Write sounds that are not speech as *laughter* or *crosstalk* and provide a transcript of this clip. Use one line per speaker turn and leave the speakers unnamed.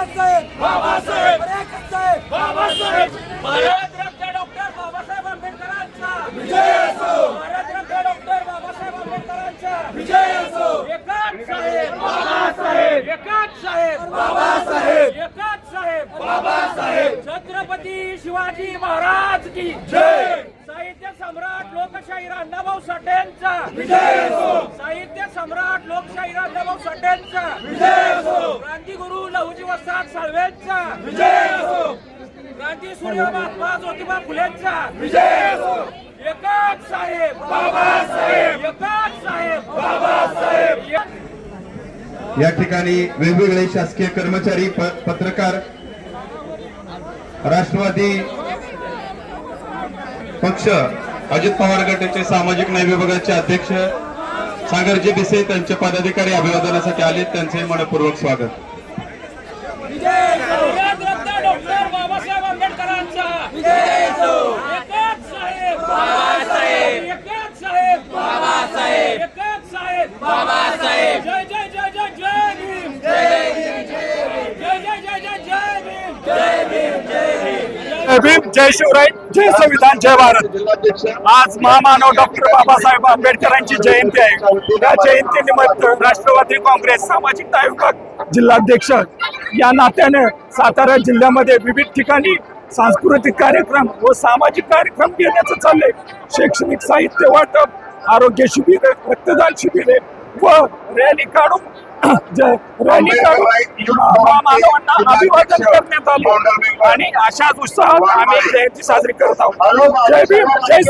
Bhim Babasaheb. Babasaheb.
Bharat Ratna doctor Babasaheb आंबेडकरांचा.
विजय असो.
भारतरत्न डॉक्टर बाबासाहेब आंबेडकरांचा.
विजय असो.
एकाच साहेब.
बाबासाहेब.
एकाच साहेब.
बाबासाहेब.
एकाच साहेब.
बाबासाहेब.
छत्रपती शिवाजी महाराज की
जय.
साहित्य सम्राट लोकशाही अण्णाभाऊ साठेंचा.
विजय असो.
साहित्य सम्राट लोकशाही अण्णाभाऊ साठेंचा.
विजय.
वसाहत साळवेंचा
विजय असो.
क्रांती सूर्य महात्मा ज्योतिबा फुलेंचा.
विजय असो.
एकाच साहेब.
बाबासाहेब
एकाच साहेब.
बाबासाहेब
या ठिकाणी वेगवेगळे शासकीय कर्मचारी प- पत्रकार राष्ट्रवादी पक्ष अजित पवार गटाचे सामाजिक न्याय विभागाचे अध्यक्ष सागरजी बिसे त्यांचे पदाधिकारी अभिवादनासाठी आले त्यांचे मनपूर्वक स्वागत.
डॉक्टर बाबासाहेब आंबेडकरांचा साहेब बाबासाहेब साहेब बाबासाहेब साहेब बाबासाहेब जय जय जय जय जय भीम जय जय जय जय जय भीम जय भीम जय भीम
जय भीम जय शिवराय जय संविधान जय भारत आज महामानव डॉक्टर बाबासाहेब आंबेडकरांची जयंती आहे. या जयंतीनिमित्त राष्ट्रवादी काँग्रेस सामाजिक आयुक्त विभाग जिल्हाध्यक्ष या नात्याने सातारा जिल्ह्यामध्ये विविध ठिकाणी सांस्कृतिक कार्यक्रम व सामाजिक कार्यक्रम घेण्याचं चाललंय. शैक्षणिक साहित्य वाटप आरोग्य शिबिरे रक्तदान शिबिरे व रॅली काढून *clears throat* ज- रॅली काढून अभिवादन करण्यात आले. आणि अशाच उत्साहात आम्ही जयंती साजरी करत आहोत. जय भीम जय